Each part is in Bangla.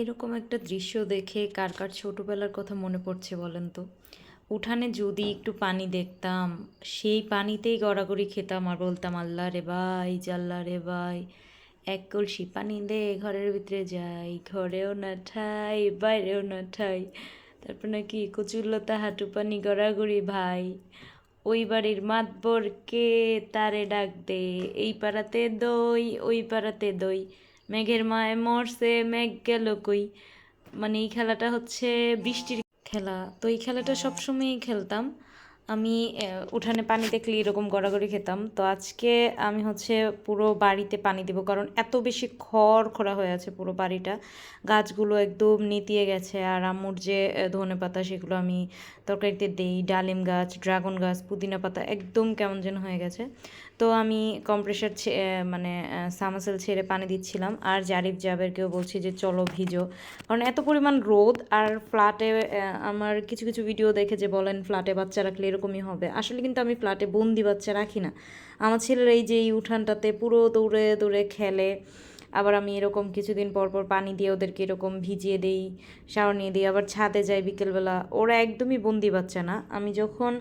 এরকম একটা দৃশ্য দেখে কার কার ছোটোবেলার কথা মনে পড়ছে বলেন তো? উঠানে যদি একটু পানি দেখতাম, সেই পানিতেই গড়াগড়ি খেতাম আর বলতাম, আল্লাহ রে ভাই, জাল্লা রে ভাই, এক কলসি পানি দে, ঘরের ভিতরে যাই, ঘরেও না ঠাই, বাইরেও না ঠাই। তারপর নাকি কচুল্লতা হাঁটু পানি, গড়াগড়ি ভাই, ওই বাড়ির মাতবরকে তারে ডাক দে, এই পাড়াতে দই, ওই পাড়াতে দই। মেঘের মায় মরছে, মেঘ গেল কই? মানে এই খেলাটা হচ্ছে বৃষ্টির খেলা। তো এই খেলাটা সবসময়ই খেলতাম। আমি উঠানে পানি দেখলে এরকম গড়াগড়ি খেতাম। তো আজকে আমি হচ্ছে পুরো বাড়িতে পানি দেবো, কারণ এত বেশি খড় খরা হয়ে আছে পুরো বাড়িটা। গাছগুলো একদম নেতিয়ে গেছে, আর আম্মুর যে ধনে পাতা সেগুলো আমি তরকারিতে দেই। ডালিম গাছ, ড্রাগন গাছ, পুদিনা পাতা, একদম কেমন যেন হয়ে গেছে। তো আমি কম্প্রেসার মানে সামাসেল ছেড়ে পানি দিচ্ছিলাম। আর জারিফ জাবেরকেও বলছি যে, চলো ভিজো। কারণ এত পরিমাণ রোদ আর ফ্ল্যাটে আমার কিছু কিছু ভিডিও দেখে যে, বলেন ফ্ল্যাটে বাচ্চা রাখলে এরকমই হবে। আসলে কিন্তু আমি ফ্ল্যাটে বন্দি বাচ্চা রাখি না। আমার ছেলের এই যে, এই উঠানটাতে পুরো দৌড়ে দৌড়ে খেলে। আবার আমি এরকম কিছুদিন পর পর পানি দিয়ে ওদেরকে এরকম ভিজিয়ে দেই শাওয়ার নিয়ে দিই, আবার ছাদে যাই বিকেলবেলা। ওরা একদমই বন্দি বাচ্চা না। আমি যখন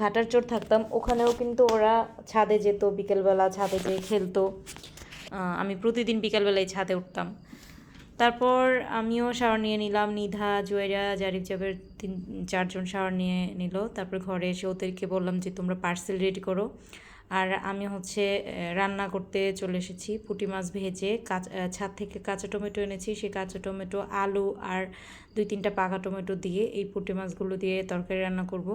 ঘাটার চোর থাকতাম, ওখানেও কিন্তু ওরা ছাদে যেত, বিকেলবেলা ছাদে যেয়ে খেলতো। আমি প্রতিদিন বিকেলবেলায় ছাদে উঠতাম। তারপর আমিও শাওয়ার নিয়ে নিলাম। নিধা, জুয়েরা, জারিফ জাবের তিন, চারজন শাওয়ার নিয়ে নিল। তারপর ঘরে এসে ওদেরকে বললাম যে, তোমরা পার্সেল রেডি করো। আর আমি হচ্ছে রান্না করতে চলে এসেছি। পুঁটি মাছ ভেজে কাঁচা ছাদ থেকে কাঁচা টমেটো এনেছি। সেই কাঁচা টমেটো, আলু আর দুই তিনটা পাকা টমেটো দিয়ে এই পুঁটি মাছগুলো দিয়ে তরকারি রান্না করব।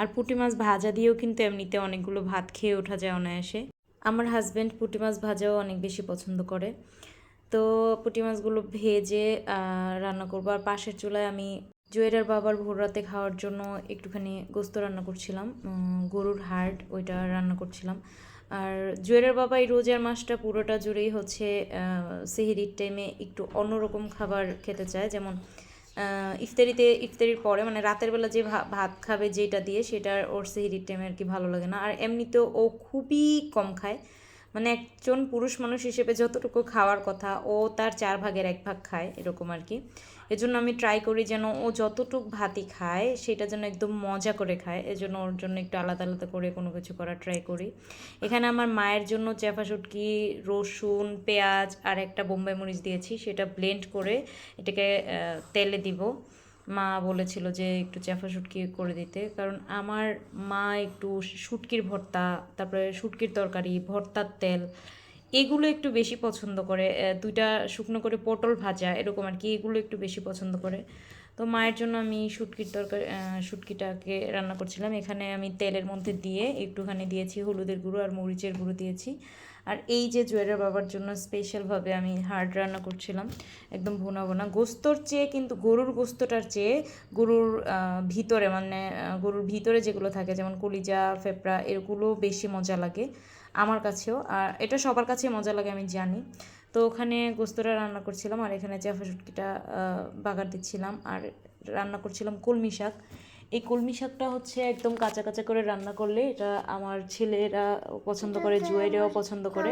আর পুঁটি মাছ ভাজা দিয়েও কিন্তু এমনিতে অনেকগুলো ভাত খেয়ে ওঠা যায় অনায়াসে। আমার হাজব্যান্ড পুঁটি মাছ ভাজাও অনেক বেশি পছন্দ করে। তো পুঁটি মাছগুলো ভেজে রান্না করব। আর পাশের চুলায় আমি জুয়েরার বাবার ভোর রাতে খাওয়ার জন্য একটুখানি গোস্ত রান্না করছিলাম গরুর হাড় ওইটা রান্না করছিলাম। আর জুয়েরার বাবা এই রোজার মাসটা পুরোটা জুড়েই হচ্ছে সেহরির টাইমে একটু অন্যরকম খাবার খেতে চায়। যেমন ইফতারিতে, ইফতারির পরে মানে রাতের বেলা যে ভাত খাবে যেটা দিয়ে সেটা ওর সেহরির টাইমে আর কি ভালো লাগে না। আর এমনিতেও ও খুবই কম খায়। মানে একজন পুরুষ মানুষ হিসেবে যতটুকু খাওয়ার কথা, ও তার চার ভাগের এক ভাগ খায়, এরকম আর কি। এজন্য আমি ট্রাই করি যেন ও যতটুক ভাতই খায়, সেটা যেন একদম মজা করে খায়। এজন্য ওর জন্য একটু আলাদা আলাদা করে কোনো কিছু করার ট্রাই করি। এখানে আমার মায়ের জন্য চেপা শুটকি, রসুন, পেঁয়াজ আর একটা বোম্বাই মরিচ দিয়েছি, সেটা ব্লেন্ড করে এটাকে তেলে দিব। মা বলেছিল যে একটু চ্যাফা শুটকি করে দিতে। কারণ আমার মা একটু শুটকির ভর্তা, তারপরে শুটকির তরকারি, ভর্তার তেল, এগুলো একটু বেশি পছন্দ করে। দুইটা শুকনো করে পটল ভাজা, এরকম আর কি, এগুলো একটু বেশি পছন্দ করে। তো মায়ের জন্য আমি শুটকির তরকারি শুটকিটাকে রান্না করছিলাম। এখানে আমি তেলের মধ্যে দিয়ে একটুখানি দিয়েছি, হলুদের গুঁড়ো আর মরিচের গুঁড়ো দিয়েছি। আর এই যে জুয়েলের বাবার জন্য স্পেশালভাবে আমি হার্ড রান্না করছিলাম, একদম ভুনা ভুনা। গোস্তর চেয়ে কিন্তু গরুর গোস্তটার চেয়ে গরুর ভিতরে মানে গরুর ভিতরে যেগুলো থাকে, যেমন কলিজা, ফেপড়া, এগুলো বেশি মজা লাগে আমার কাছেও। আর এটা সবার কাছে মজা লাগে আমি জানি। তো ওখানে গোস্তটা রান্না করছিলাম আর এখানে চাফা শুটকিটা বাগার দিচ্ছিলাম। আর রান্না করছিলাম কলমি শাক। এই কলমি শাকটা হচ্ছে একদম কাঁচা কাঁচা করে রান্না করলে এটা আমার ছেলেরা পছন্দ করে জুয়েরাও পছন্দ করে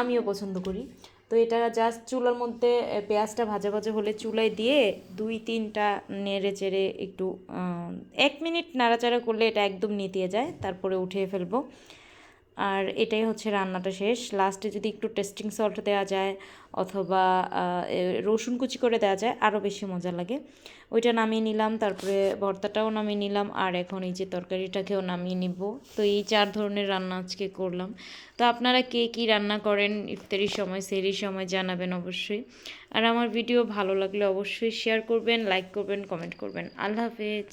আমিও পছন্দ করি। তো এটা জাস্ট চুলার মধ্যে পেঁয়াজটা ভাজা ভাজা হলে চুলায় দিয়ে দুই তিনটা নেড়ে চেড়ে একটু এক মিনিট নাড়াচাড়া করলে এটা একদম নিতিয়ে যায়। তারপরে উঠিয়ে ফেলব। আর এটাই হচ্ছে রান্নাটা শেষ। লাস্টে যদি একটু টেস্টিং সল্ট দেওয়া যায় অথবা রসুন কুচি করে দেওয়া যায় আরও বেশি মজা লাগে। ওইটা নামিয়ে নিলাম, তারপরে ভর্তাটাও নামিয়ে নিলাম, আর এখন এই যে তরকারিটাকেও নামিয়ে নিব। তো এই চার ধরনের রান্না আজকে করলাম। তো আপনারা কে কী রান্না করেন ইফতারির সময়, সেরির সময় জানাবেন অবশ্যই। আর আমার ভিডিও ভালো লাগলে অবশ্যই শেয়ার করবেন লাইক করবেন কমেন্ট করবেন। আল্লাহ হাফেজ।